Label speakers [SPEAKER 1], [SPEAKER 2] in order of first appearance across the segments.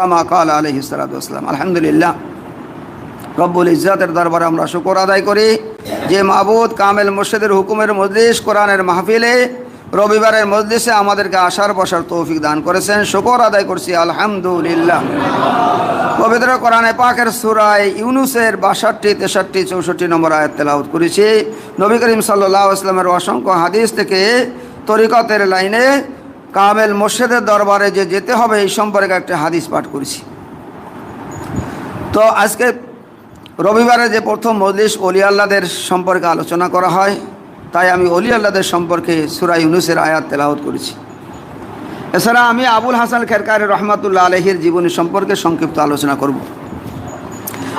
[SPEAKER 1] কামা কাল আলহি সালাতাম আলহামদুলিল্লাহ। রব্বুল ইজ্জাতের দরবারে আমরা শুকর আদায় করি। যে মাহবুদ কামেল মুর্শিদের হুকুমের মজলিস কোরআনের মাহফিলে রবিবারের মজলিসে আমাদেরকে আসার বসার তৌফিক দান করেছেন। শুকর আদায় করছি, আলহামদুলিল্লাহ। পবিত্র কোরআনে পাকের সুরায় ইউনুসের বাষট্টি, তেষট্টি, চৌষট্টি নম্বর আয়াত তেলাউত করেছি। নবী করিম সাল্লাহ আসলামের অসংখ্য হাদিস থেকে তরিকতের লাইনে কামেল মোর্শেদের দরবারে যে যেতে হবে এই সম্পর্কে একটা হাদিস পাঠ করেছি। তো আজকে রবিবারে যে প্রথম মজলিস অলি আল্লাদের সম্পর্কে আলোচনা করা হয়, তাই আমি অলি আল্লাদের সম্পর্কে সুরাই ইউনুসের আয়াত তেলাওত করেছি। এছাড়া আমি আবুল হাসান খেরকার রহমাতুল্লাহ আলহির জীবনী সম্পর্কে সংক্ষিপ্ত আলোচনা করব।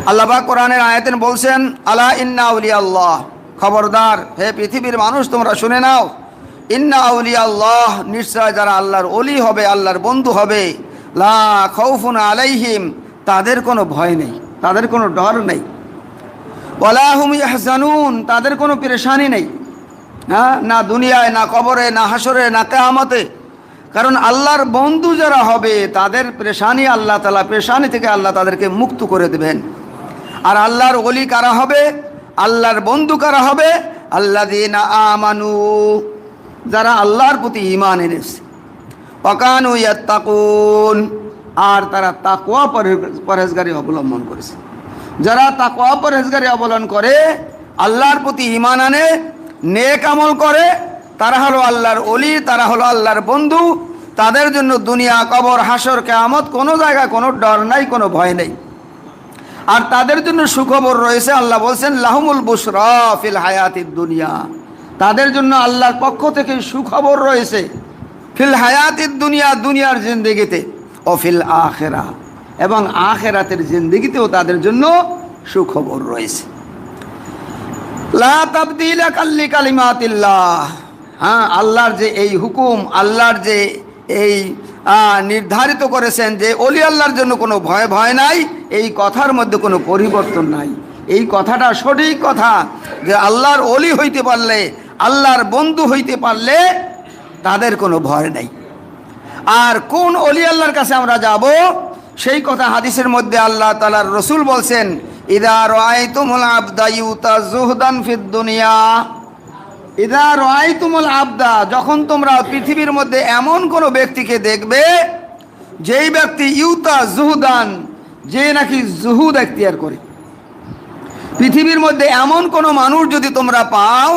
[SPEAKER 1] আল্লাহবাক কোরআনের আয়াতেন বলছেন, আলা ইন্না উলি আল্লাহ খবরদার, হে পৃথিবীর মানুষ, তোমরা শুনে নাও ইন্না উলি আল্লাহ নিশ্চয় যারা আল্লাহর অলি হবে, আল্লাহর বন্ধু হবে, লা খৌফুন আলাইহিম, তাদের কোনো ভয় নেই, তাদের কোনো ডর নেই। ওয়ালাহুম ইয়াহজানুন, তাদের কোনো পেরেশানি নেই। হ্যাঁ না দুনিয়ায়, না কবরে, না হাসরে না কেয়ামতে। কারণ আল্লাহর বন্ধু যারা হবে, তাদের পেরেশানি আল্লাহ তালা পেরেশানি থেকে আল্লাহ তাদেরকে মুক্ত করে দেবেন। আর আল্লাহর অলি কারা হবে? আল্লাহর বন্ধু কারা হবে? আল্লাহ দিন আমানু। যারা আল্লাহর প্রতি ইমান এনেছে। অকানু ইয়াত্তাকুন, আর তারা তাকোয়া পরেজগারি অবলম্বন করেছে। যারা তাকুয়া পরেজগারি অবলম্বন করে, আল্লাহর প্রতি ইমান আনে, নেক আমল করে, তারা হলো আল্লাহর অলি তারা হলো আল্লাহর বন্ধু, তাদের জন্য দুনিয়া, কবর হাসর কেয়ামত, কোনো জায়গায় কোনো ডর নাই, কোনো ভয় নেই। আর তাদের জন্য সুখবর রয়েছে, আল্লাহ বলছেন, লাহমুল বুসরা ফিল হায়াতির দুনিয়া। তাদের জন্য আল্লাহর পক্ষ থেকে সুখবর রয়েছে। ফিল হায়াতির দুনিয়া, দুনিয়ার জিন্দিগিতে, ও ফিল আখেরা। এবং আখেরাতের জিন্দিগিতেও তাদের জন্য সুখবর রয়েছে। হ্যাঁ আল্লাহর যে এই হুকুম, আল্লাহর যে এই নির্ধারিত করেছেন যে অলি আল্লাহর জন্য কোনো ভয় ভয় নাই, এই কথার মধ্যে কোনো পরিবর্তন নাই। এই কথাটা সঠিক কথা যে আল্লাহর অলি হইতে পারলে আল্লাহর বন্ধু হইতে পারলে তাদের কোনো ভয় নেই। আর কোন অলি আল্লাহর কাছে আমরা যাব, সেই কথা হাদিসের মধ্যে আল্লাহ তালার রসুল বলছেন, ইদা রায়তুমুল আবদা ইউতা জুহদান ফিদ দুনিয়া। ইদা আবদা, যখন তোমরা পৃথিবীর মধ্যে এমন কোনো ব্যক্তিকে দেখবে, যেই ব্যক্তি ইউতা জুহুদান যে নাকি জুহুদ এখতিয়ার করে। পৃথিবীর মধ্যে এমন কোনো মানুষ যদি তোমরা পাও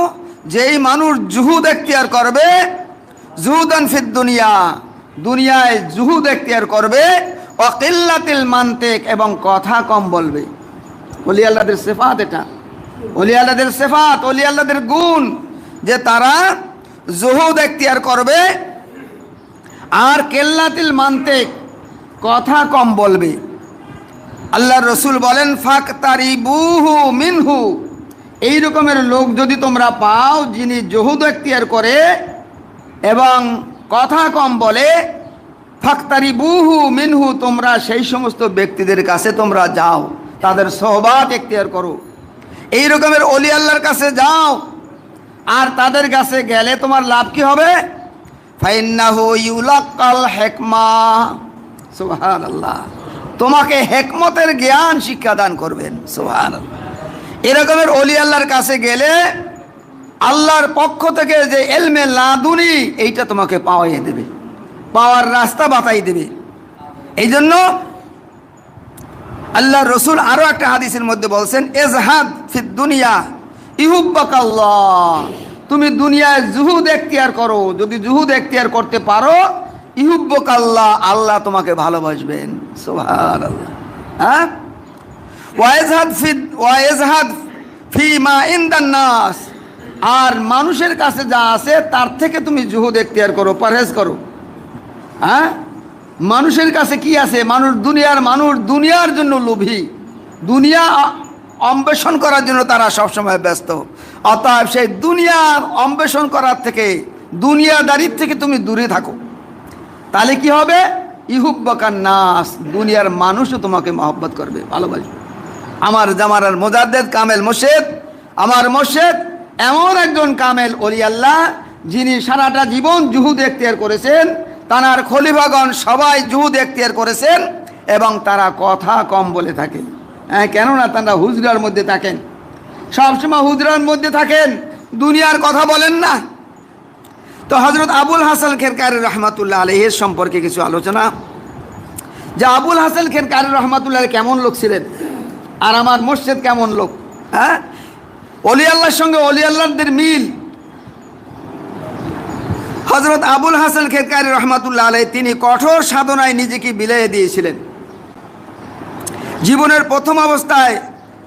[SPEAKER 1] যেই মানুষ জুহুদ এখতিয়ার করবে, জুহুদান ফিদ দুনিয়া, দুনিয়ায় জুহুদ এখতিয়ার করবে অকিল্লাতিল মান্তেক এবং কথা কম বলবে। অলি আল্লাদের সেফাত এটা। অলি আল্লাদের সেফাত অলি আল্লাদের গুণ, যে তারা জুহুদ এখতিয়ার করবে আর কেল্লাতিল মান্তেক কথা কম বলবে। আল্লাহ রসুল বলেন ফাক তারি বুহু মিনহু। এই রকমের লোক যদি তোমরা পাও, যিনি জহুদ এখতিয়ার করে এবং কথা কম বলে ফাক্তারি বুহু মিনহু, তোমরা সেই সমস্ত ব্যক্তিদের কাছে তোমরা যাও, তাদের সহবাদ এখতিয়ার করো। এই রকমের অলি আল্লাহর কাছে যাও, আর তাদের কাছে গেলে তোমার লাভ কি হবে? তোমাকে হেকমতের জ্ঞান শিক্ষাদান করবেন। সুবহান এরকমের অলি আল্লাহর কাছে গেলে আল্লাহর পক্ষ থেকে যে এলমে লাদুনি, এইটা তোমাকে পাওয়াই দেবে, পাওয়ার রাস্তা বাতাই দেবে। এই জন্য আল্লাহ রসুল আরও একটা হাদিসের মধ্যে বলছেন, এজহাদ ফিদ দুনিয়া তুমি দুনিয়ায় জুহুদ এখতিয়ার করো, যদি জুহুদ এখতিয়ার করতে পারো ইহুব্বকাল্লাহ আল্লাহ তোমাকে ভালোবাসবেন। আল্লাহ হ্যাঁ? ফি মা নাস আর মানুষের কাছে যা আছে, তার থেকে তুমি জুহুদ এখতিয়ার করো, পরহেজ করো। হ্যাঁ? মানুষের কাছে কি আছে? মানুষ দুনিয়ার মানুষ দুনিয়ার জন্য লোভী। দুনিয়া অন্বেষণ করার জন্য তারা সবসময় ব্যস্ত। অতএব সেই দুনিয়ার অন্বেষণ করার থেকে, দুনিয়াদারির থেকে তুমি দূরে থাকো। তাহলে কি হবে? ইহুব্বকার নাস দুনিয়ার মানুষও তোমাকে মহব্বত করবে। ভালোবাসবে। আমার জামারার মোজাদ্দেদ কামেল মোর্শেদ। আমার মোর্শেদ এমন একজন কামেল আল্লাহ, যিনি সারাটা জীবন জুহুদ এখতিয়ার করেছেন, তানার খলিফাগণ সবাই জুহুদ এখতিয়ার করেছেন এবং তারা কথা কম বলে থাকেন। হ্যাঁ কেননা তারা হুজরার মধ্যে থাকেন। সবসময় হুজরার মধ্যে থাকেন, দুনিয়ার কথা বলেন না। তো হজরত আবুল হাসান খেরকার রহমাতুল্লাহ আলহের সম্পর্কে কিছু আলোচনা। যে আবুল হাসান খেরকার রহমাতুল্লাহ কেমন লোক ছিলেন? আর আমার মসজিদ কেমন লোক? হ্যাঁ? অলি আল্লাহর সঙ্গে অলি আল্লাহদের মিল। হজরত আবুল হাসান খেরকারি রহমাতুল্লাহ আলাই তিনি কঠোর সাধনায় নিজেকে বিলিয়ে দিয়েছিলেন। জীবনের প্রথম অবস্থায়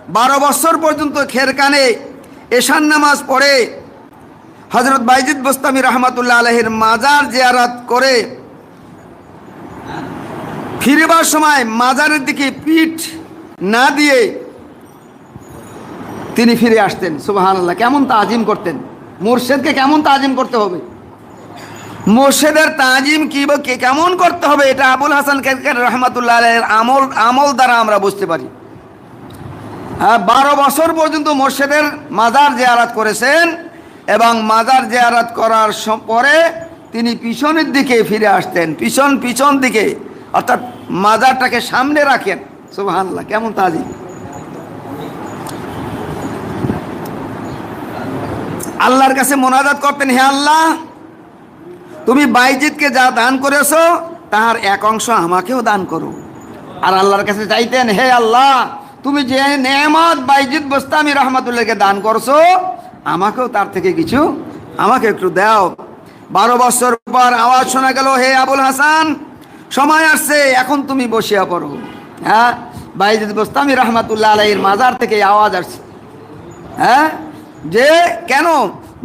[SPEAKER 1] বারো বছর পর্যন্ত খেরকানে এশান নামাজ পড়ে হজরত বাইজিদ বোস্তামি রহমাতুল্লাহ আলহের মাজার জিয়ারাত করে ফিরবার সময় মাজারের দিকে পিঠ না দিয়ে তিনি ফিরে আসতেন সুবাহান আল্লাহ কেমন তাজিম করতেন? মুর্শেদকে কেমন তাজিম করতে হবে? মোর্শেদের তাজিম কি বা কে কেমন করতে হবে, এটা আবুল হাসান কেরকের রহমাতুল্লাহ আলাইহির আমল আমল দ্বারা আমরা বুঝতে পারি। হ্যাঁ বারো বছর পর্যন্ত মোর্শেদের মাজার জেয়ারাত করেছেন এবং মাজার জেয়ারাত করার পরে তিনি পিছনের দিকে ফিরে আসতেন, পিছন পিছন দিকে। অর্থাৎ মাজারটাকে সামনে রাখেন। কেমন তাজিম? আল্লাহর কাছে মোনাজাত করতেন, হে আল্লাহ, তুমি বাইজিৎকে যা দান করেছ, তাহার এক অংশ আমাকেও দান করো। আর আল্লাহর কাছে চাইতেন, হে আল্লাহ, তুমি যে নেয়ামত বাইজিৎ বস্তামি রহমতুল্লাহকে দান করছ, আমাকেও তার থেকে কিছু আমাকে একটু দাও। বারো বছর পর আওয়াজ শোনা গেল, হে আবুল হাসান, সময় আসছে, এখন তুমি বসিয়া পড়ো। হ্যাঁ বাইজিৎ বস্তামি রহমতুল্লাহ আলাইয়ের মাজার থেকে আওয়াজ আসছে। হ্যাঁ যে কেন?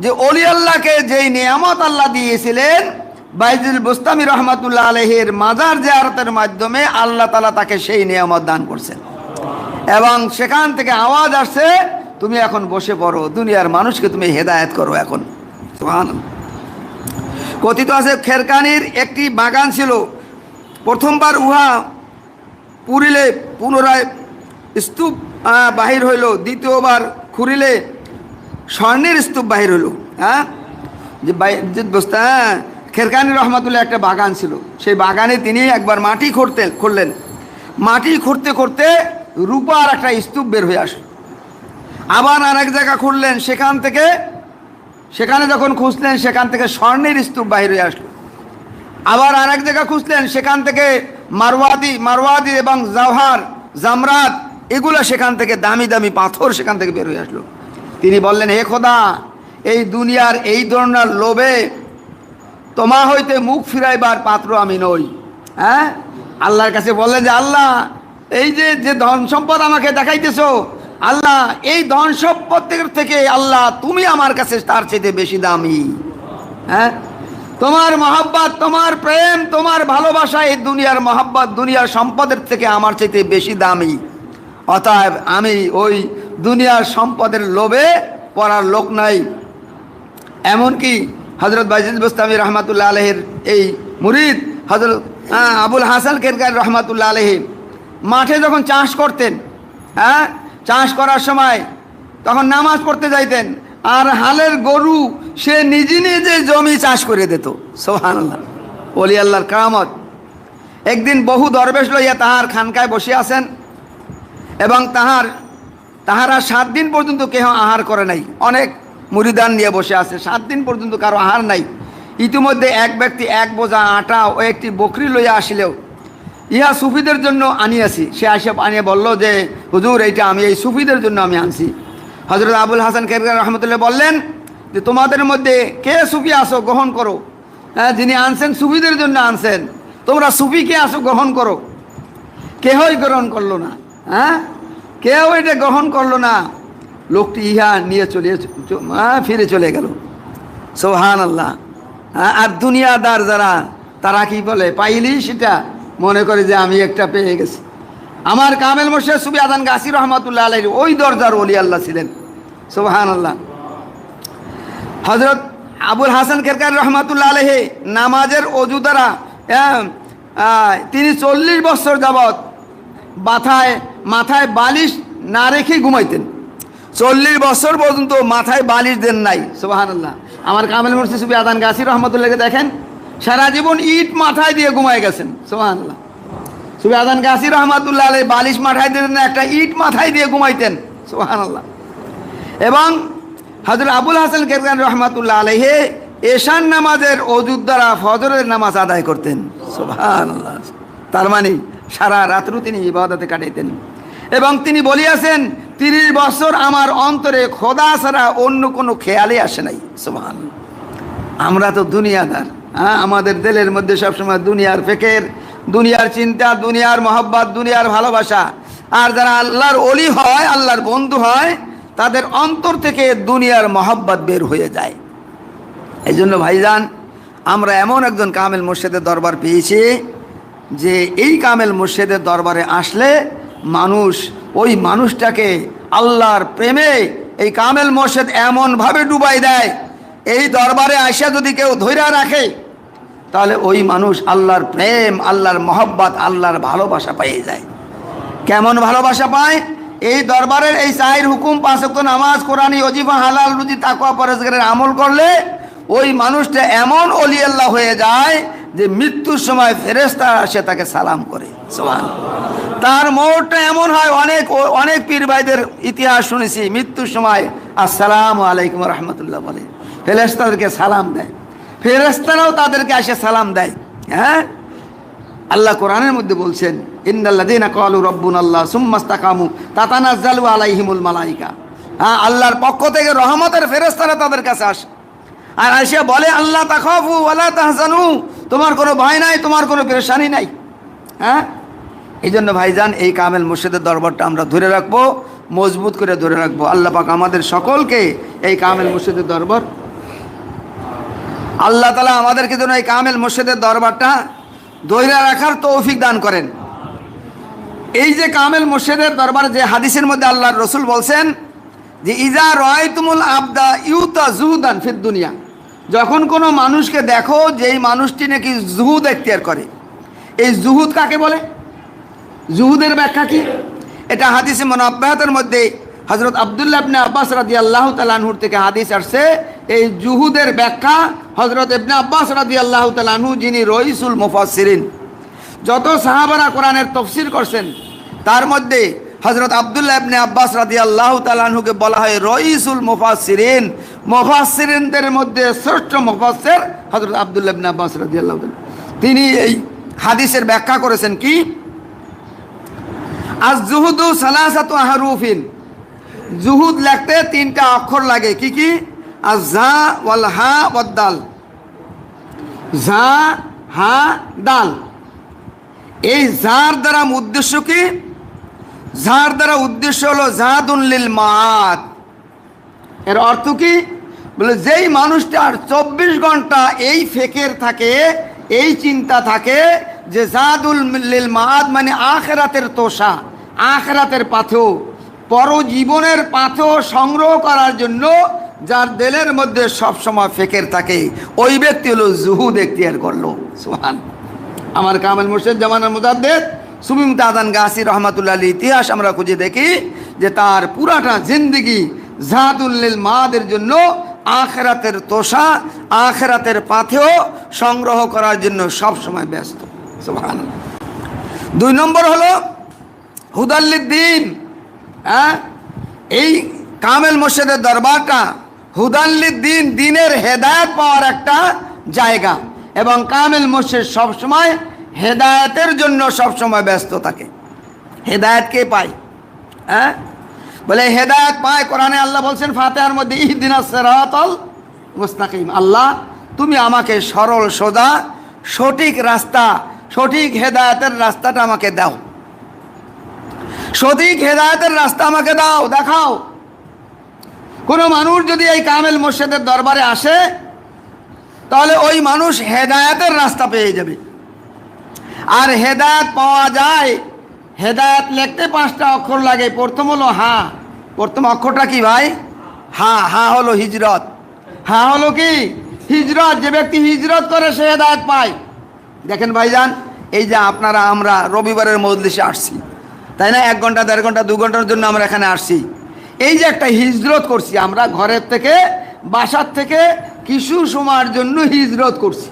[SPEAKER 1] যে অলি আল্লাহকে যেই নিয়ামত আল্লাহ দিয়েছিলেন বাইজুল বুস্তামি রহমাতুল্লাহ আলহের মাজার জিয়ারতের মাধ্যমে আল্লাহ তালা তাকে সেই নিয়ামত দান করছেন। এবং সেখান থেকে আওয়াজ আসছে, তুমি এখন বসে পড়ো, দুনিয়ার মানুষকে তুমি হেদায়েত করো এখন। কথিত আছে, খেরকানির একটি বাগান ছিল। প্রথমবার উহা পুরিলে পুনরায় স্তূপ বাহির হইল। দ্বিতীয়বার খুঁড়িলে স্বর্ণের স্তূপ বাহির হইল। হ্যাঁ যে বস্তা খেরকানি রহমাতুল্লাহ একটা বাগান ছিল। সেই বাগানে তিনি একবার মাটি খুঁড়তেন খুঁড়লেন। মাটি খুঁড়তে খুঁড়তে রূপার একটা স্তূপ বের হয়ে আসলো। আবার আর এক জায়গা খুঁড়লেন, সেখান থেকে, সেখানে যখন খুঁজলেন, সেখান থেকে স্বর্ণের স্তূপ বাহির হয়ে আসলো। আবার আর এক জায়গা খুঁজলেন, সেখান থেকে মারওয়াদি মারওয়াদি এবং জাওহার, জামরাত, এগুলো সেখান থেকে দামি দামি পাথর সেখান থেকে বের হয়ে আসলো। তিনি বললেন, হে খোদা, এই দুনিয়ার এই ধরনের লোভে তোমা হইতে মুখ ফিরাইবার পাত্র আমি নই। হ্যাঁ? আল্লাহর কাছে বললেন যে, আল্লাহ, এই যে যে ধন সম্পদ আমাকে দেখাইতেছো, আল্লাহ, এই ধন সম্পদের থেকে আল্লাহ, তুমি আমার কাছে তার চেয়ে বেশি দামি। হ্যাঁ? তোমার মহাব্বত, তোমার প্রেম, তোমার ভালোবাসা এই দুনিয়ার মহাব্বত, দুনিয়ার সম্পদের থেকে আমার চাইতে বেশি দামি। অতএব আমি ওই দুনিয়ার সম্পদের লোভে পড়ার লোক নাই। এমনকি হজরত বাইজিদ বুস্তামি রহমাতুল্লাহ আলহের এই মুরিদ হজরত আবুল হাসান কেরকার রহমাতুল্লাহ আলহি মাঠে যখন চাষ করতেন হ্যাঁ চাষ করার সময় তখন নামাজ পড়তে যাইতেন আর হালের গরু সে নিজে নিজে জমি চাষ করে দিত। সোহান আল্লাহ অলি আল্লাহর কামত একদিন বহু দরবেশ লইয়া তাহার খানকায় বসে আছেন এবং তাহার, তাহারা সাত দিন পর্যন্ত কেহ আহার করে নাই। অনেক মুড়িদান নিয়ে বসে আছে। সাত দিন পর্যন্ত কারও আহার নাই। ইতিমধ্যে এক ব্যক্তি এক বোঝা আটা ও একটি বকরি লইয়া আসিলেও ইহা সুফিদের জন্য আনিয়াছি। সে আসে আনিয়ে বলল যে, হুজুর, এইটা আমি, এই সুফিদের জন্য আমি আনছি। হজরত আবুল হাসান কেরকার রহমতুল্লাহ বললেন যে তোমাদের মধ্যে কে সুফি আসো গ্রহণ করো? হ্যাঁ যিনি আনছেন সুফিদের জন্য আনছেন। তোমরা সুফিকে আসো গ্রহণ করো? কেহই গ্রহণ করল না। হ্যাঁ কেউ এটা গ্রহণ করল না। লোকটি ইহা নিয়ে চলে ফিরে চলে গেল। সোহান আল্লাহ হ্যাঁ, আর দুনিয়াদার যারা তারা কি বলে? পাইলি সেটা? মনে করে যে আমি একটা পেয়ে গেছি। আমার কামেল মোর্শেদ সুবি আদান গাসির রহমতুল্লাহ আলাই ওই দরজার অলি আল্লাহ ছিলেন। সোহান আল্লাহ হজরত আবুল হাসান খেরকার রহমাতুল্লাহ আলহে নামাজের অজু দ্বারা তিনি চল্লিশ বছর যাবৎ মাথায় মাথায় বালিশ না রেখে ঘুমাইতেন। চল্লিশ বছর পর্যন্ত মাথায় বালিশ দেন নাই সোহান আল্লাহ আমার কামেল মুর্শি সুবি আদান গাছির রহমতুল্লাহকে দেখেন, সারা জীবন ইট মাথায় দিয়ে ঘুমায় গেছেন সোহান আল্লাহ সুবি আদান গাছির রহমাতুল্লাহ আলাই বালিশ মাথায় দিতেন একটা ইট মাথায় দিয়ে ঘুমাইতেন সুহান আল্লাহ এবং হজরত আবুল হাসান কেরগান রহমাতুল্লাহ আলাইহে এশান নামাজের অজুর দ্বারা ফজরের নামাজ আদায় করতেন। আল্লাহ তার মানে সারা রাত্রু তিনি ইবাদতে কাটাইতেন। এবং তিনি বলিয়াছেন, তিরিশ বছর আমার অন্তরে খোদা ছাড়া অন্য কোনো খেয়ালে আসে নাই। সুবহান আমরা তো দুনিয়াদার হ্যাঁ? আমাদের দেলের মধ্যে সবসময় দুনিয়ার ফেকের, দুনিয়ার চিন্তা, দুনিয়ার মহব্বত, দুনিয়ার ভালোবাসা। আর যারা আল্লাহর অলি হয়, আল্লাহর বন্ধু হয় তাদের অন্তর থেকে দুনিয়ার মহব্বত বের হয়ে যায়। এই জন্য ভাইজান, আমরা এমন একজন কামেল মুর্শেদের দরবার পেয়েছি যে এই কামেল মুর্শেদের দরবারে আসলে মানুষ, ওই মানুষটাকে আল্লাহর প্রেমে এই কামেল মোর্শেদ এমনভাবে ডুবাই দেয়, এই দরবারে আসা যদি কেউ ধৈর্য রাখে, তাহলে ওই মানুষ আল্লাহর প্রেম, আল্লাহর মহব্বত, আল্লাহর ভালোবাসা পেয়ে যায়। কেমন ভালোবাসা পায়? এই দরবারের এই সাহির হুকুম পাঁচক্ত নামাজ, কোরআনী অজিফা হালাল, রুজি তাকুয়া পরেশগারের আমল করলে ওই মানুষটা এমন অলি আল্লাহ হয়ে যায় যে মৃত্যুর সময় ফেরেস্তা সে তাকে সালাম করে। তার মোড়টা এমন হয়, অনেক অনেক পীর ভাইদের ইতিহাস শুনেছি, মৃত্যুর সময় আসসালাম আলাইকুম রহমতুল্লাহ বলে। ফেরেস্তাদেরকে সালাম দেয়। ফেরেস্তারাও তাদেরকে এসে সালাম দেয়। হ্যাঁ? আল্লাহ কোরআনের মধ্যে বলছেন আল্লাহ সুম্মাস্তাকামু মালাইকা। হ্যাঁ আল্লাহর পক্ষ থেকে রহমতের ফেরেস্তারা তাদের কাছে আসে। আর এসে বলে আল্লাহ তাকাফু তোমার কোনো ভয় নাই, তোমার কোনো পেরেশানি নাই। হ্যাঁ? এই জন্য ভাইজান, এই কামেল মুর্শিদের দরবারটা আমরা ধরে রাখব, মজবুত করে ধরে রাখব। আল্লাহ পাক আমাদের সকলকে এই কামেল মুর্শিদের দরবার, আল্লাহ তালা আমাদেরকে যেন এই কামেল মুর্শিদের দরবারটা ধৈর্য রাখার তৌফিক দান করেন। এই যে কামেল মুর্শিদের দরবার, যে হাদিসের মধ্যে আল্লাহর রসুল বলছেন যে, ইজা রয়তুমুল আবদা ইউতা জুহুদান ফির দুনিয়া। যখন কোনো মানুষকে দেখো, যেই মানুষটি নাকি জুহুদ এখতিয়ার করে। এই জুহুদ কাকে বলে? জুহুদের ব্যাখ্যা কি? এটা হাদিসে মনাব্বাহাতের মধ্যে হজরত আবদুল্লাহ ইবনে আব্বাস রাদি আল্লাহ তালানহুর থেকে হাদিস আসছে, এই জুহুদের ব্যাখ্যা হজরত ইবনে আব্বাস রাদি আল্লাহ তালানহু যিনি রইসুল মুফাসসিরিন। যত সাহাবারা কোরআনের তফসির করছেন, তার মধ্যে হজরত আবদুল্লাহ ইবনে আব্বাস রাদি আল্লাহ তালানহুকে বলা হয় রইসুল মুফাসসিরিন। মুফাসসিরিনদের মধ্যে শ্রেষ্ঠ মুফাসসির হজরত আবদুল্লাহ ইবনে আব্বাস রাদি আল্লাহ তিনি এই হাদিসের ব্যাখ্যা করেছেন কি? আজ জুহুদু সালাসাতু আহরুফিন। জুহুদ লিখতে তিনটা অক্ষর লাগে, কি কি? আর জা ওয়াল হা ওয়াদ্দাল জা, হা, দাল। এই জার দ্বারা উদ্দেশ্য কি? জার দ্বারা উদ্দেশ্য হলো জাহাদুল্লিল মাত এর অর্থ কি? বলে যেই মানুষটার চব্বিশ ঘণ্টা এই ফেকের থাকে, এই চিন্তা থাকে যে জাদুল লিল মাদ মানে আখেরাতের তোষা, আখেরাতের পাথেও পরজীবনের পাথেও সংগ্রহ করার জন্য যার দেলের মধ্যে সবসময় ফেকের থাকে, ওই ব্যক্তি হলো জুহুদ এখতিয়ার করল। সুহান আমার কামেল মুর্শেদ, জামানের মুজাদ্দেদ, সুমিম তাদান গাছি রহমাতুল্লাহ ইতিহাস আমরা খুঁজে দেখি যে তার পুরাটা জিন্দিগি জাহাদুল্লিল মাদের জন্য আখেরাতের তোষা, আখেরাতের পাথেও সংগ্রহ করার জন্য সব সময় ব্যস্ত। সুবহান দুই নম্বর হলো হুদাল্লিদ্দিন। হ্যাঁ? এই কামেল মোর্শেদের দরবারটা হুদাল্লিদ্দিন দিনের হেদায়ত পাওয়ার একটা জায়গা এবং কামেল মোর্শেদ সবসময় হেদায়তের জন্য সবসময় ব্যস্ত থাকে। হেদায়ত কে পায়? হ্যাঁ? বলে হেদায়ত পায় কোরআনে আল্লাহ বলছেন, ফাতেহার মধ্যে ইহদিন সেরাতল মুস্তাকিম। আল্লাহ, তুমি আমাকে সরল, সোজা, সঠিক রাস্তা, সঠিক হেদায়তের রাস্তাটা আমাকে দাও। সঠিক হেদায়তের রাস্তা আমাকে দাও, দেখাও। কোনো মানুষ যদি এই কামেল মোর্শেদের দরবারে আসে, তাহলে ওই মানুষ হেদায়তের রাস্তা পেয়ে যাবে। আর হেদায়ত পাওয়া যায়, হেদায়ত লিখতে পাঁচটা অক্ষর লাগে। প্রথম হলো হা, প্রথম অক্ষরটা কি ভাই? হা হা হলো হিজরত। হা হলো কি? হিজরত, যে ব্যক্তি হিজরত করে সে হেদায়ত পায়। দেখেন ভাইজান, এই যে আপনারা, আমরা রবিবারের মজলিসে আসছি। তাই না? এক ঘণ্টা, দেড় ঘণ্টা, দু ঘণ্টার জন্য আমরা এখানে আসছি। এই যে একটা হিজরত করছি, আমরা ঘরের থেকে, বাসার থেকে কিছু সময়ের জন্য হিজরত করছি।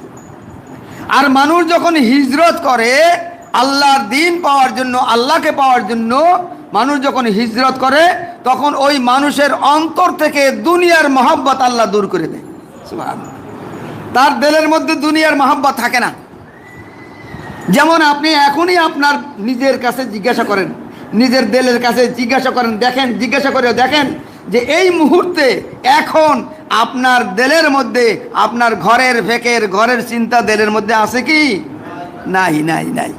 [SPEAKER 1] আর মানুষ যখন হিজরত করে, আল্লাহর দিন পাওয়ার জন্য, আল্লাহকে পাওয়ার জন্য মানুষ যখন হিজরত করে, তখন ওই মানুষের অন্তর থেকে দুনিয়ার মহাব্বত আল্লাহ দূর করে দেয়। তার দেলের মধ্যে দুনিয়ার মহাব্বত থাকে না। যেমন আপনি এখনই আপনার নিজের কাছে জিজ্ঞাসা করেন, নিজের দেলের কাছে জিজ্ঞাসা করেন, দেখেন, জিজ্ঞাসা করে দেখেন যে এই মুহূর্তে এখন আপনার দেলের মধ্যে, আপনার ঘরের ফেকের, ঘরের চিন্তা দেলের মধ্যে আছে কি? নাই নাই নাই।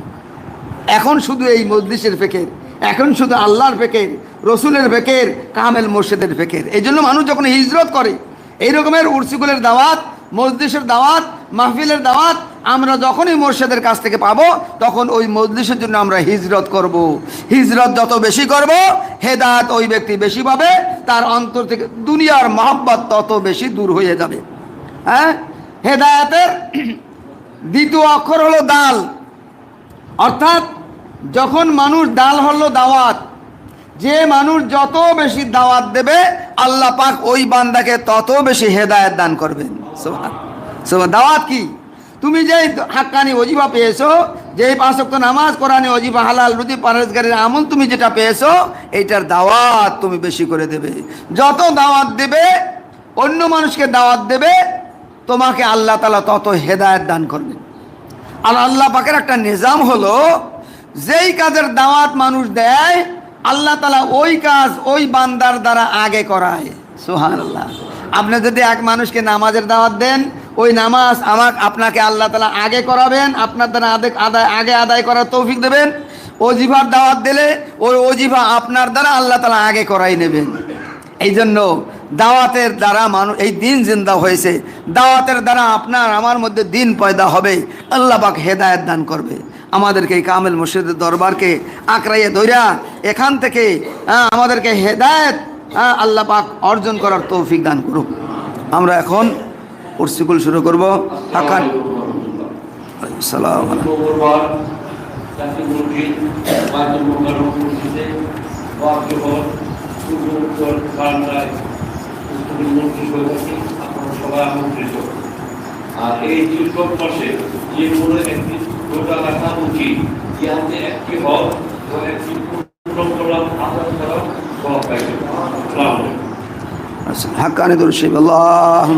[SPEAKER 1] এখন শুধু এই মসজিদের ফেকের, এখন শুধু আল্লাহর ফেকের, রসুলের ফেকের, কামেল মোর্শেদের ফেকের। এই জন্য মানুষ যখন হিজরত করে, এই রকমের উর্সিগুলের দাওয়াত মসজিদের দাওয়াত মাহফিলের দাওয়াত আমরা যখনই মোর্শেদের কাছ থেকে পাবো, তখন ওই মসজিদের জন্য আমরা হিজরত করব। হিজরত যত বেশি করব, হেদায়ত ওই ব্যক্তি বেশি পাবে, তার অন্তর থেকে দুনিয়ার মহব্বত তত বেশি দূর হয়ে যাবে হ্যাঁ হেদায়তের দ্বিতীয় অক্ষর হলো দাল অর্থাৎ যখন মানুষ ডাল হলো দাওয়াত, যে মানুষ যত বেশি দাওয়াত দেবে, আল্লাহ পাক ওই বান্দাকে তত বেশি হেদায়েত দান করবেন সুবহান। দাওয়াত কি? তুমি যে হাক্কানি অজিবা পেয়েছ যে পাঁচক্ত নামাজ কোরআনে অজিবা হালাল রুদি পারেজগারের আমল তুমি যেটা পেয়েছ, এইটার দাওয়াত তুমি বেশি করে দেবে। যত দাওয়াত দেবে, অন্য মানুষকে দাওয়াত দেবে, তোমাকে আল্লাহ তালা তত হেদায়েত দান করবেন আর আল্লাহ পাকের একটা নিজাম হলো, যেই কাজের দাওয়াত মানুষ দেয়, আল্লাহ তালা ওই কাজ ওই বান্দার দ্বারা আগে করায়। সোহান আল্লাহ আপনি যদি এক মানুষকে নামাজের দাওয়াত দেন ওই নামাজ আমার আপনাকে আল্লাহ তালা আগে করাবেন, আপনার দ্বারা আদে আদায়, আগে আদায় করার তৌফিক দেবেন। অজিফার দাওয়াত দিলে ওই অজিফা আপনার দ্বারা আল্লাহ তালা আগে করাই নেবেন। এই জন্য দাওয়াতের দ্বারা মানুষ এই দিন জিন্দা হয়েছে। দাওয়াতের দ্বারা আপনার আমার মধ্যে দিন পয়দা হবে। আল্লাহ পাক হেদায়ত দান করবে। আমাদেরকে এই কামেল মুর্শিদের দরবারকে আঁকড়াইয়ে ধৈরা এখান থেকে আমাদেরকে হেদায়ত আল্লাহ পাক অর্জন করার তৌফিক দান করুক। আমরা এখন উর্সিকুল শুরু করব। হাকান সালাম
[SPEAKER 2] আর এই দুর্গম মাসে যে কোনো একটি গোটা রাখা উচিত ইহাতে একটি হক ও একটি পূর্ণ করা আদান করা সব পাইবে
[SPEAKER 1] হাক্কানি দুরশিব আল্লাহ